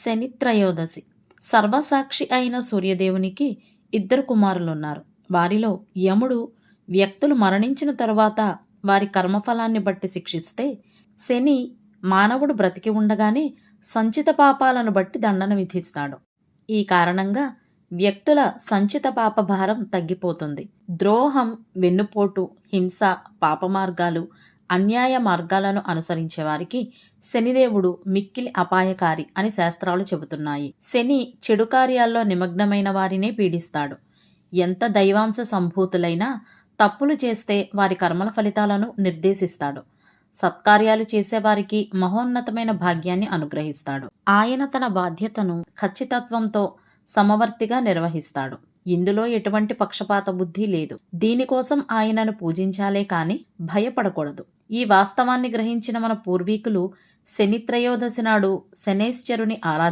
శని త్రయోదశి సర్వసాక్షి అయిన సూర్యదేవునికి ఇద్దరు కుమారులున్నారు. వారిలో యముడు వ్యక్తులు మరణించిన తరువాత వారి కర్మఫలాన్ని బట్టి శిక్షిస్తే శని మానవుడు బ్రతికి ఉండగానే సంచిత పాపాలను బట్టి దండన విధిస్తాడు. ఈ కారణంగా వ్యక్తుల సంచిత పాప భారం తగ్గిపోతుంది. ద్రోహం వెన్నుపోటు హింస పాప మార్గాలు అన్యాయ మార్గాలను అనుసరించే వారికి శనిదేవుడు మిక్కిలి అపాయకారి అని శాస్త్రాలు చెబుతున్నాయి. శని చెడు కార్యాల్లో నిమగ్నమైన వారినే పీడిస్తాడు. ఎంత దైవాంశ సంభూతులైనా తప్పులు చేస్తే వారి కర్మల ఫలితాలను నిర్దేశిస్తాడు. సత్కార్యాలు చేసేవారికి మహోన్నతమైన భాగ్యాన్ని అనుగ్రహిస్తాడు. ఆయన తన బాధ్యతను ఖచ్చితత్వంతో సమవర్తిగా నిర్వహిస్తాడు. ఇందులో ఎటువంటి పక్షపాత బుద్ధి లేదు. దీనికోసం ఆయనను పూజించాలే కాని భయపడకూడదు. ఈ వాస్తవాన్ని గ్రహించిన మన పూర్వీకులు శని త్రయోదశి నాడు శనేశ్వరుని ఆరాధన